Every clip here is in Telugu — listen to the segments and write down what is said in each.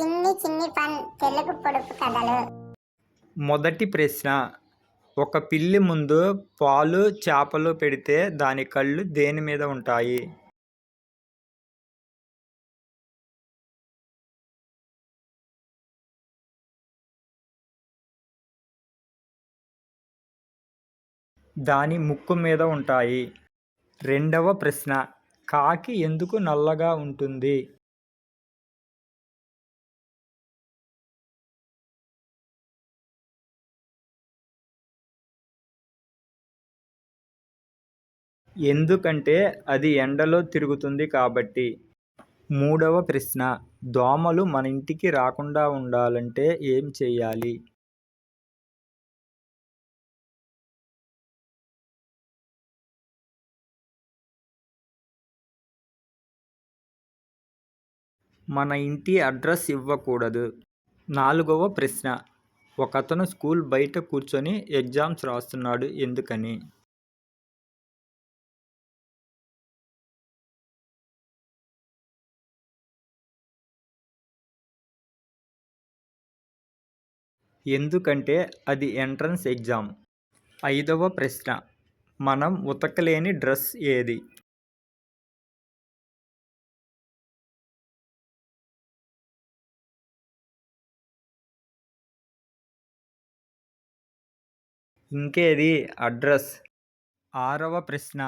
చిన్ని చిన్ని ఫన్ తెలుగు పొడుపు కథలు. మొదటి ప్రశ్న ఒక పిల్లి ముందు పాలు చేపలు పెడితే దాని కళ్ళు దేని మీద ఉంటాయి? దాని ముక్కు మీద ఉంటాయి. రెండవ ప్రశ్న కాకి ఎందుకు నల్లగా ఉంటుంది? ఎందుకంటే అది ఎండలో తిరుగుతుంది కాబట్టి. మూడవ ప్రశ్న దోమలు మన ఇంటికి రాకుండా ఉండాలంటే ఏం చేయాలి? మన ఇంటి అడ్రస్ ఇవ్వకూడదు. నాలుగవ ప్రశ్న ఒకతను స్కూల్ బయట కూర్చొని ఎగ్జామ్స్ రాస్తున్నాడు ఎందుకని? ఎందుకంటే అది ఎంట్రన్స్ ఎగ్జామ్. ఐదవ ప్రశ్న మనం ఉతకలేని డ్రెస్ ఏది? ఇంకేది? అడ్రస్. ఆరవ ప్రశ్న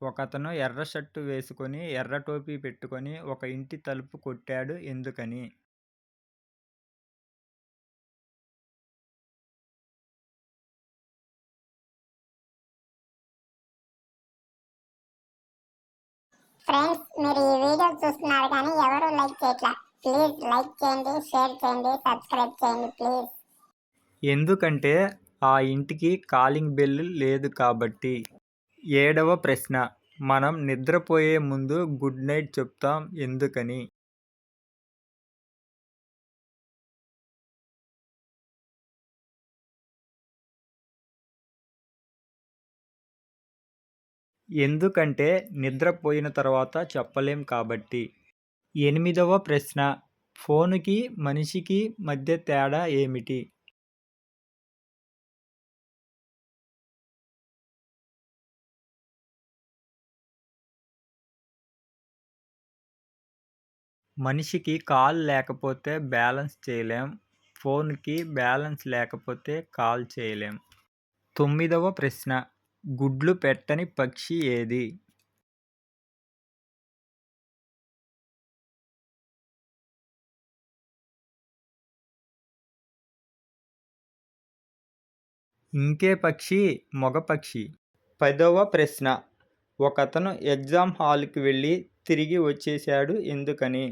ఒకతను ఎర్ర షర్టు వేసుకొని ఎర్ర టోపీ పెట్టుకొని ఒక ఇంటి తలుపు కొట్టాడు ఎందుకని? ఫ్రెండ్స్ మీరు ఈ వీడియో చూస్తున్నారు కానీ ఎవరు లైక్ చేయట్లా? ప్లీజ్ లైక్ చేయండి షేర్ చేయండి సబ్స్క్రైబ్ చేయండి ప్లీజ్ ఎందుకంటే ఆ ఇంటికి కాలింగ్ బెల్ లేదు కాబట్టి. ఏడవ ప్రశ్న మనం నిద్రపోయే ముందు గుడ్ నైట్ చెప్తాం ఎందుకని? ఎందుకంటే నిద్రపోయిన తర్వాత చెప్పలేం కాబట్టి. ఎనిమిదవ ప్రశ్న ఫోనుకి మనిషికి మధ్య తేడా ఏమిటి? మనిషికి కాల్ లేకపోతే బ్యాలెన్స్ చేయలేం. ఫోన్కి బ్యాలెన్స్ లేకపోతే కాల్ చేయలేం. తొమ్మిదవ ప్రశ్న గుడ్లు పెట్టని పక్షి ఏది? ఇంకే పక్షి మగ పక్షి? పదవ ప్రశ్న. ఒకతను ఎగ్జామ్ హాల్కి వెళ్ళి తిరిగి వచ్చేశాడు ఎందుకని?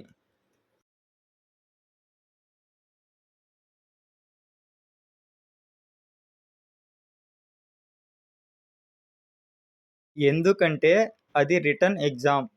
ఎందుకంటే అది రిటర్న్ ఎగ్జామ్.